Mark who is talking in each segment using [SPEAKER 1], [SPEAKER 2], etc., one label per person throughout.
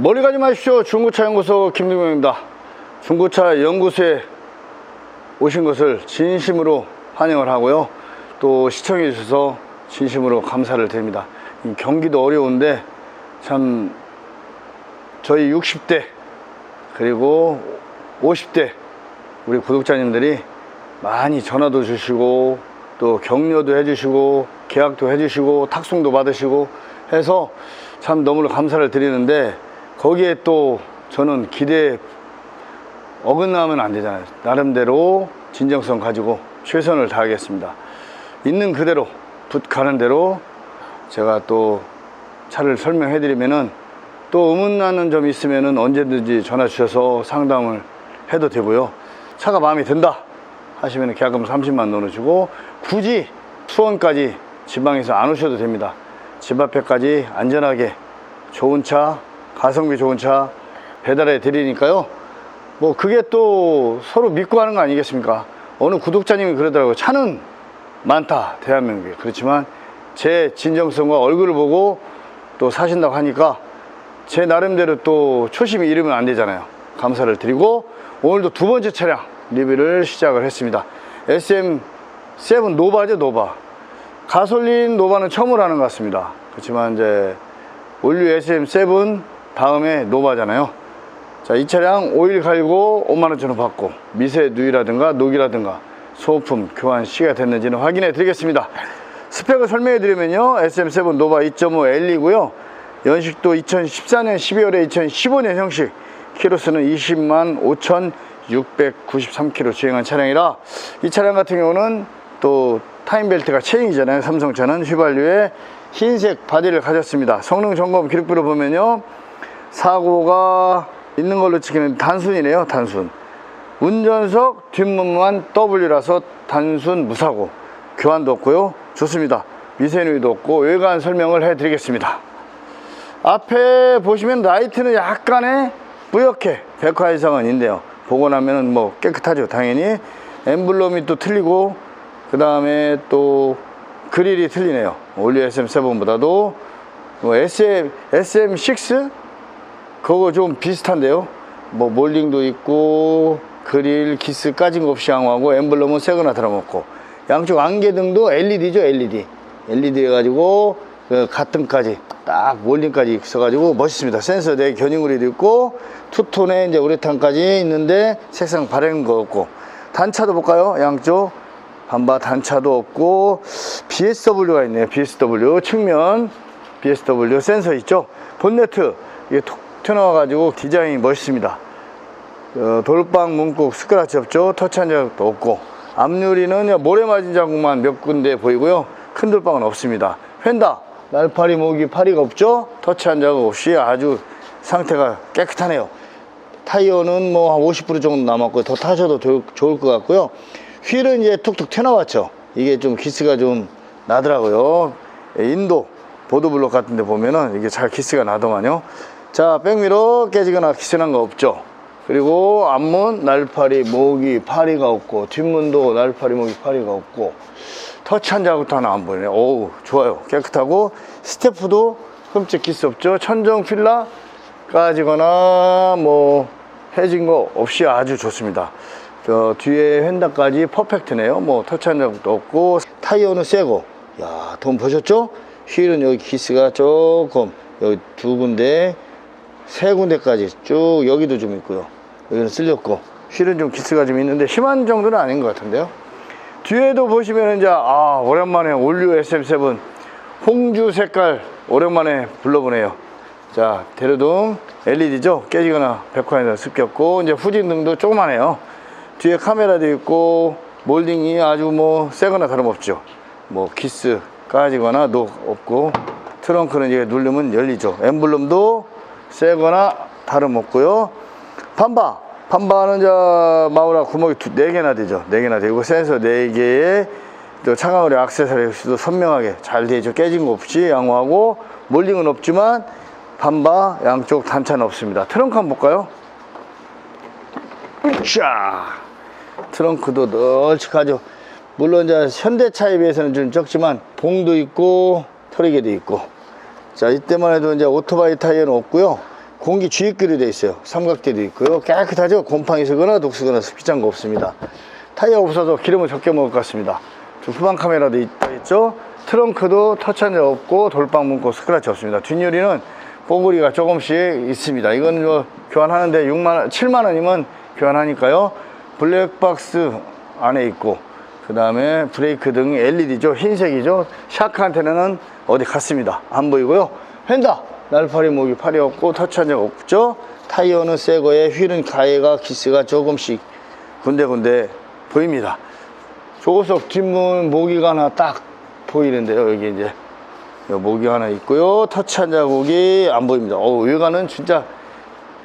[SPEAKER 1] 멀리 가지 마십시오. 중고차 연구소 김동영입니다. 중고차 연구소에 오신 것을 진심으로 환영을 하고요. 또 시청해 주셔서 진심으로 감사를 드립니다. 이 경기도 어려운데 참 저희 60대 그리고 50대 우리 구독자님들이 많이 전화도 주시고 또 격려도 해주시고 계약도 해주시고 탁송도 받으시고 해서 참 너무 감사를 드리는데 거기에 또 저는 기대에 어긋나면 안 되잖아요. 나름대로 진정성 가지고 최선을 다하겠습니다. 있는 그대로 붓 가는 대로 제가 또 차를 설명해 드리면은 또 의문나는 점이 있으면은 언제든지 전화 주셔서 상담을 해도 되고요. 차가 마음에 든다 하시면 계약금 30만 넣어주고 굳이 수원까지 지방에서 안 오셔도 됩니다. 집 앞에까지 안전하게 좋은 차, 가성비 좋은 차 배달해 드리니까요. 뭐 그게 또 서로 믿고 하는 거 아니겠습니까? 어느 구독자님이 그러더라고요. 차는 많다 대한민국에 그렇지만 제 진정성과 얼굴을 보고 또 사신다고 하니까 제 나름대로 또 초심이 잃으면 안 되잖아요. 감사를 드리고 오늘도 두 번째 차량 리뷰를 시작을 했습니다. SM7 노바죠 노바. 가솔린 노바는 처음으로 하는 것 같습니다. 그렇지만 이제 올류 SM7 다음에 노바잖아요. 자, 이 차량 오일 갈고 5만원 전후 받고 미세 누이라든가 녹이라든가 소모품 교환 시가 됐는지는 확인해 드리겠습니다. 스펙을 설명해 드리면요. SM7 노바 2.5 L이고요. 연식도 2014년 12월에 2015년 형식. 키로수는 20만 5,693km 주행한 차량이라 이 차량 같은 경우는 또 타임벨트가 체인이잖아요. 삼성차는 휘발유에 흰색 바디를 가졌습니다. 성능 점검 기록부를 보면요. 사고가 있는 걸로 치기는 단순이네요. 단순. 운전석 뒷문만 W라서 단순 무사고 교환도 없고요. 좋습니다. 미세누이도 없고 외관 설명을 해 드리겠습니다. 앞에 보시면 라이트는 약간의 뿌옇게 백화 이상은 있는데요. 보고 나면은 뭐 깨끗하죠. 당연히 엠블럼이 또 틀리고 그 다음에 또 그릴이 틀리네요. 올리 SM7보다도 뭐 SM SM6 그거 좀 비슷한데요. 뭐 몰딩도 있고 그릴 기스 까진 거 없이 양호하고 엠블럼은 새거나 달아먹고. 양쪽 안개등도 LED죠 LED LED 해가지고 그 가등까지 딱 몰딩까지 있어가지고 멋있습니다. 센서 내 견인구리도 있고 투톤에 이제 우레탄까지 있는데 색상 바른 거 없고. 단차도 볼까요? 양쪽. 반바 단차도 없고 BSW가 있네요 BSW 측면 BSW 센서 있죠? 본네트. 이게 톡 튀어나와 가지고 디자인이 멋있습니다. 어, 돌방 문콕 스크라치 없죠? 터치한 적도 없고. 앞유리는 모래 맞은 자국만 몇 군데 보이고요. 큰 돌방은 없습니다. 휀다! 날파리 모기 파리가 없죠? 터치한 자국 없이 아주 상태가 깨끗하네요. 타이어는 뭐 한 50% 정도 남았고 더 타셔도 조- 좋을 것 같고요. 휠은 이제 툭툭 튀어나왔죠? 이게 좀 기스가 좀 나더라고요. 인도 보드블록 같은 데 보면은 이게 잘 기스가 나더만요 자 백미러 깨지거나 기스난 거 없죠? 그리고 앞문 날파리 모기 파리가 없고 뒷문도 날파리 모기 파리가 없고 터치한 자국도 하나 안 보이네. 어우 좋아요. 깨끗하고 스태프도 흠집 기스 없죠? 천정 필라 까지거나 뭐 해진 거 없이 아주 좋습니다. 저 뒤에 휀다까지 퍼펙트네요. 뭐 터치한 자국도 없고 타이어는 새고. 야돈 보셨죠? 휠은 여기 기스가 조금 여기 두 군데 세 군데까지 쭉 여기도 좀 있고요. 여기는 쓸렸고. 휠은 좀 기스가 좀 있는데 심한 정도는 아닌 것 같은데요. 뒤에도 보시면 이제 아 오랜만에 올류 SM7 홍주 색깔 오랜만에 불러보네요. 자 대로등 LED죠? 깨지거나 백화에다 습겼고 이제 후진등도 조그만해요. 뒤에 카메라도 있고 몰딩이 아주 뭐 새거나 다름없죠. 뭐 키스 까지거나 녹 없고 트렁크는 이제 누르면 열리죠. 엠블럼도 새거나 다름없고요. 판바. 판바는 저 마우라 구멍이 두, 네 개나 되죠. 네 개나 되고 센서 네 개에 또 차광거리 액세서리도 선명하게 잘 되죠. 깨진 거 없이 양호하고 몰딩은 없지만 판바 양쪽 단차는 없습니다. 트렁크 한번 볼까요? 자 트렁크도 널찍하죠. 물론 이제 현대차에 비해서는 좀 적지만 봉도 있고 털리개도 있고 자 이때만 해도 이제 오토바이 타이어는 없고요 공기 주입기로 되어 있어요. 삼각대도 있고요. 깨끗하죠? 곰팡이 쓰거나 독 쓰거나 습기짠 거 없습니다. 타이어 없어서 기름을 적게 먹을 것 같습니다. 저 후방 카메라도 있, 있죠? 트렁크도 터치한 적 없고 돌빵 문고 스크래치 없습니다. 뒷유리는 뽀글이가 조금씩 있습니다. 이거는 뭐 교환하는데 6만 7만 원이면 교환하니까요. 블랙박스 안에 있고 그 다음에 브레이크 등 LED죠. 흰색이죠. 샤크 안테나는 어디 갔습니다. 안 보이고요. 휀다 날파리 목이 팔이 없고 터치한 적 없죠. 타이어는 새 거에 휠은 가해가 기스가 조금씩 군데군데 보입니다. 조수석 뒷문 모기가 하나 딱 보이는데요. 여기 이제 요 모기 하나 있고요. 터치한 자국이 안 보입니다. 어, 외관은 진짜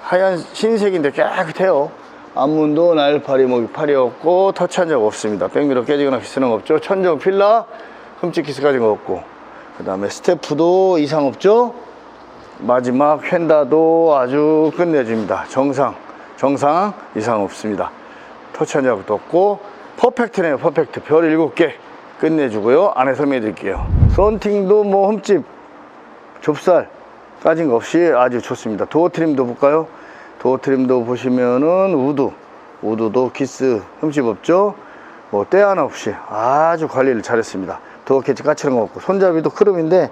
[SPEAKER 1] 하얀 흰색인데 깨끗해요. 앞문도 날파리 목이 팔이 없고 터치한 적 없습니다. 백미러 깨지거나 기스는 없죠. 천정 필라 흠집 기스 가진 거 없고 그 다음에 스태프도 이상 없죠. 마지막 휀다도 아주 끝내줍니다. 정상 정상 이상 없습니다. 터치한 자국도 없고 퍼펙트네요. 퍼펙트 별 7개 끝내주고요. 안에 설명해 드릴게요. 썬팅도 뭐 흠집 좁쌀 까진 거 없이 아주 좋습니다. 도어 트림도 볼까요? 도어 트림도 보시면은 우드, 우드도 기스 흠집 없죠? 뭐 때 하나 없이 아주 관리를 잘했습니다. 도어 캐치 까치는 거 없고 손잡이도 크롬인데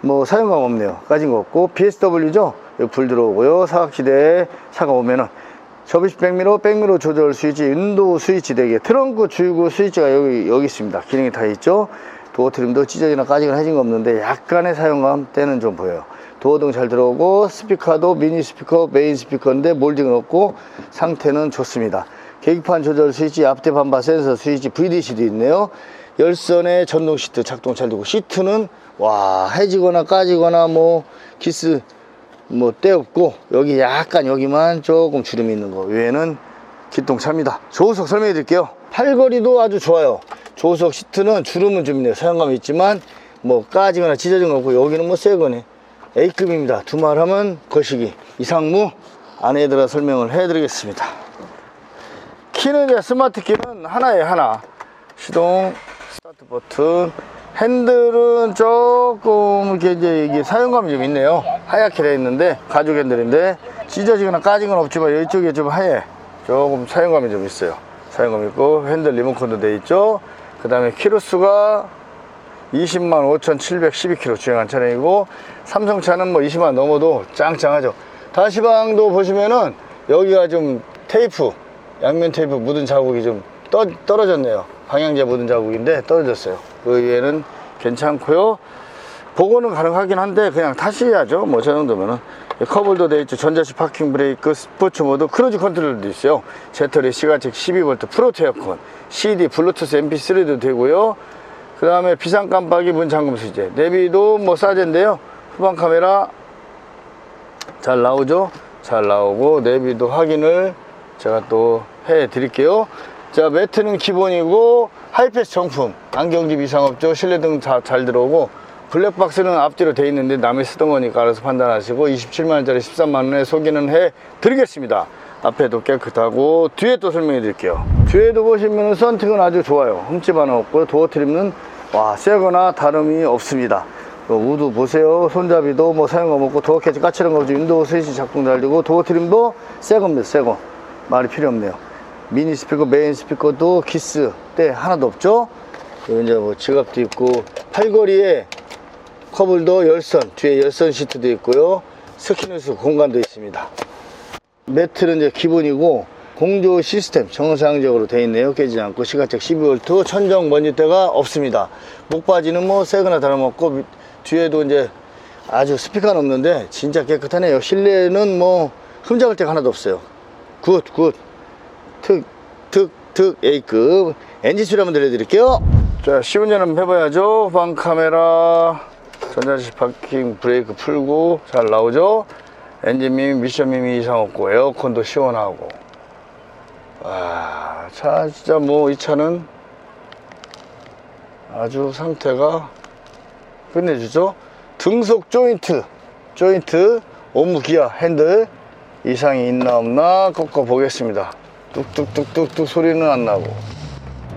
[SPEAKER 1] 뭐 사용감 없네요. 까진 거 없고 BSW죠? 불 들어오고요. 사각지대에 차가 오면은 접이식 백미러, 백미러 조절 스위치, 인도 스위치 4개, 트렁크 주유구 스위치가 여기, 여기 있습니다. 기능이 다 있죠? 도어 트림도 찢어지나 까지거나 해진 거 없는데 약간의 사용감 때는 좀 보여요. 도어등 잘 들어오고 스피커도 미니 스피커, 메인 스피커인데 몰딩은 없고 상태는 좋습니다. 계기판 조절 스위치, 앞뒤 반바 센서 스위치, VDC도 있네요. 열선에 전동 시트 작동 잘 되고 시트는 와 해지거나 까지거나 뭐 기스 뭐 때 없고 여기 약간 여기만 조금 주름이 있는 거 외에는 기똥차입니다. 조수석 설명해 드릴게요. 팔걸이도 아주 좋아요. 조수석 시트는 주름은 좀 있네요. 사용감이 있지만 뭐 까지거나 찢어진 거 없고 여기는 뭐 새거네. A급입니다. 두말 하면 거시기. 이상무 안에 들어 설명을 해 드리겠습니다. 키는 이제 스마트 키는 하나에 하나. 시동 스타트 버튼 핸들은 조금 이렇게 이게 사용감이 좀 있네요. 하얗게 되어 있는데 가죽 핸들인데. 찢어지거나 까진 건 없지만 이쪽에 좀 하얘. 조금 사용감이 좀 있어요. 사용감 있고 핸들 리모컨도 되어 있죠. 그 다음에 키로수가 20만 5,712km 주행한 차량이고 삼성차는 뭐 20만 넘어도 짱짱하죠. 다시방도 보시면은 여기가 좀 테이프 양면 테이프 묻은 자국이 좀 떠, 떨어졌네요 방향제 묻은 자국인데 떨어졌어요. 그 외에는 괜찮고요. 복원은 가능하긴 한데 그냥 타시야죠. 뭐 저 정도면은. 커블도 되어 있죠. 전자식 파킹 브레이크 스포츠 모드 크루즈 컨트롤도 있어요. 제터리 시가책 12V 프로트 에어컨 CD 블루투스 mp3도 되고요. 그 다음에 비상 깜빡이 문 잠금 수제. 내비도 뭐 싸제인데요. 후방 카메라 잘 나오죠? 잘 나오고 내비도 확인을 제가 또 해 드릴게요 자 매트는 기본이고 하이패스 정품 안경집 이상 없죠 실내 등 다 잘 들어오고 블랙박스는 앞뒤로 돼 있는데 남이 쓰던 거니까 알아서 판단하시고 27만원짜리 13만원에 소개는 해 드리겠습니다. 앞에도 깨끗하고 뒤에 또 설명해 드릴게요. 뒤에도 보시면 썬팅은 아주 좋아요. 흠집 하나 없고 도어 트림은 와 새거나 다름이 없습니다. 그 우드 보세요. 손잡이도 뭐 사용감 없고 도어 캐치 까칠한 거 없죠 윈도우 스위치 작동 잘 되고 도어 트림도 새 겁니다 새거. 말이 필요 없네요 미니 스피커 메인 스피커도 키스. 때 하나도 없죠? 여기 이제 뭐 지갑도 있고 팔걸이에 커블도 열선 뒤에 열선 시트도 있고요. 스키누스 공간도 있습니다. 매트는 이제 기본이고 공조 시스템 정상적으로 되어 있네요. 깨지지 않고 시가책 12V 천정 먼지대가 없습니다. 목바지는 뭐 새거나 다름없고 밑- 뒤에도 이제 아주 스피커는 없는데 진짜 깨끗하네요. 실내는 뭐 흠잡을 데가 하나도 없어요. 굿굿 특, 특, 특 A급 엔진 소리 한번 들려드릴게요. 자, 시운전 한번 해봐야죠. 후방 카메라, 전자식 파킹 브레이크 풀고 잘 나오죠. 엔진 미미, 미션 미미 이상 없고 에어컨도 시원하고. 와, 차 진짜 뭐 이 차는 아주 상태가 끝내주죠. 등속 조인트, 조인트, 오무 기어 핸들 이상이 있나 없나 꺾어 보겠습니다. 뚝뚝뚝뚝뚝 소리는 안 나고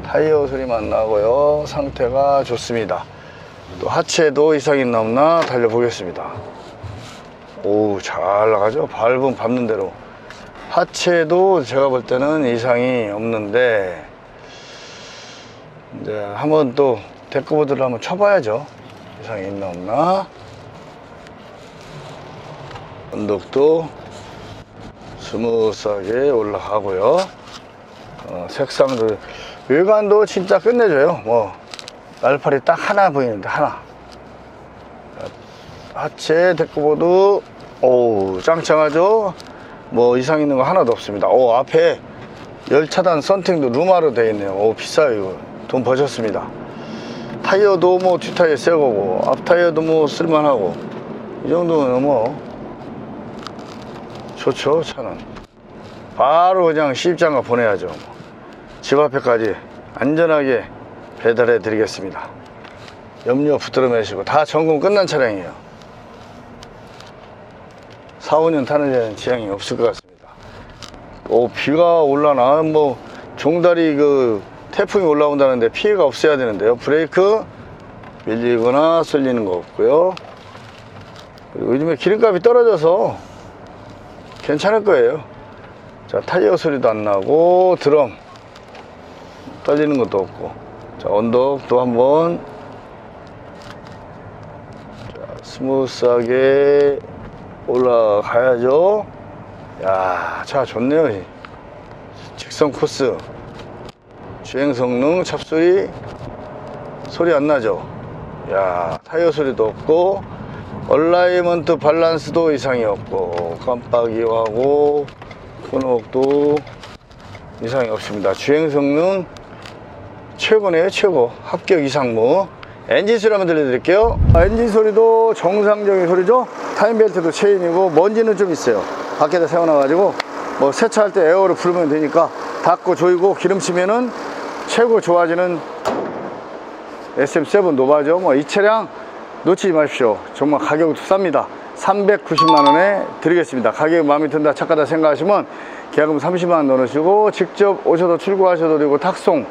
[SPEAKER 1] 타이어 소리만 나고요. 상태가 좋습니다. 또 하체도 이상 있나 없나 달려 보겠습니다. 오, 잘 나가죠? 밟은 밟는 대로. 하체도 제가 볼 때는 이상이 없는데, 이제 한번 또 데크보드를 한번 쳐봐야죠. 이상이 있나 없나. 언덕도 스무스하게 올라가고요. 어, 색상도, 외관도 진짜 끝내줘요. 뭐, 날파리 딱 하나 보이는데, 하나. 하체 데크보드. 오 짱짱하죠? 뭐 이상 있는 거 하나도 없습니다. 오 앞에 열차단 썬팅도 루마로 되어 있네요. 오 비싸요 이거. 돈 버셨습니다. 타이어도 뭐 뒷타이어 새 거고 앞 타이어도 뭐 쓸만하고. 이 정도면 뭐 좋죠 차는 바로 그냥 시집장가 보내야죠 집 앞에까지 안전하게 배달해 드리겠습니다 염료 붙들어 매시고 다 점검 끝난 차량이에요 4, 5년 타는 데는 지장이 없을 것 같습니다. 오, 비가 올라나? 뭐, 종다리 그, 태풍이 올라온다는데 피해가 없어야 되는데요. 브레이크 밀리거나 쓸리는 거 없고요. 요즘에 기름값이 떨어져서 괜찮을 거예요. 자, 타이어 소리도 안 나고, 드럼 떨리는 것도 없고. 자, 언덕도 한번 자, 스무스하게 올라가야죠. 야, 차 좋네요. 직선 코스. 주행 성능, 찹소리, 소리 안 나죠? 야, 타이어 소리도 없고, 얼라이먼트 밸런스도 이상이 없고, 깜빡이하고, 코너도 이상이 없습니다. 주행 성능 최고네요, 최고. 합격 이상무. 엔진 소리 한번 들려드릴게요. 아, 엔진 소리도 정상적인 소리죠. 타임벨트도 체인이고 먼지는 좀 있어요. 밖에다 세워놔가지고 뭐 세차할 때 에어를 부르면 되니까 닫고 조이고 기름 치면은 최고 좋아지는 SM7 노바죠. 뭐 이 차량 놓치지 마십시오. 정말 가격도 쌉니다. 390만 원에 드리겠습니다. 가격이 마음에 든다 착하다 생각하시면 계약금 30만 원 넣으시고 직접 오셔도 출고하셔도 되고 탁송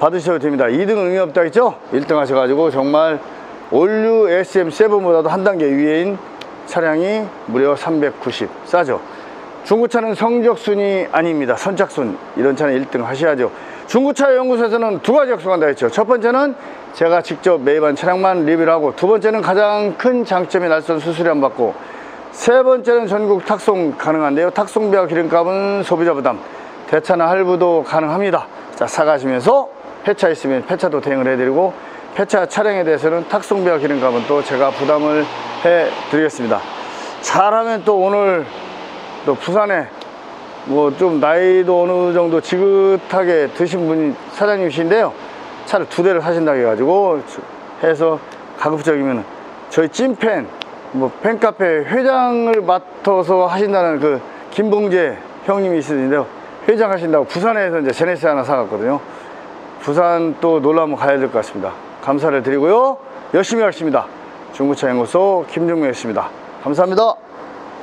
[SPEAKER 1] 받으셔도 됩니다. 2등은 의미 없다 했죠? 1등 하셔가지고 정말 올류 SM7보다도 한 단계 위에인 차량이 무려 390 싸죠. 중고차는 성적순이 아닙니다. 선착순 이런 차는 1등 하셔야죠. 중고차 연구소에서는 두 가지 약속한다 했죠. 첫 번째는 제가 직접 매입한 차량만 리뷰를 하고 두 번째는 가장 큰 장점이 날선 수수료 안 받고 세 번째는 전국 탁송 가능한데요. 탁송비와 기름값은 소비자 부담 대차나 할부도 가능합니다. 자 사가시면서 폐차 있으면 폐차도 대응을 해드리고 폐차 차량에 대해서는 탁송비와 기름값은 또 제가 부담을 해드리겠습니다. 잘하면 또 오늘 또 부산에 뭐 좀 나이도 어느 정도 지긋하게 드신 분이 사장님이신데요. 차를 두 대를 사신다고 해가지고 해서 가급적이면 저희 찐팬 뭐 팬카페 회장을 맡아서 하신다는 그 김봉재 형님이 있으신데요. 회장 하신다고 부산에서 이제 제네시스 하나 사갔거든요. 부산 또 놀러 한번 가야 될 것 같습니다. 감사를 드리고요. 열심히 하겠습니다. 중고차 연구소 김종명이었습니다. 감사합니다.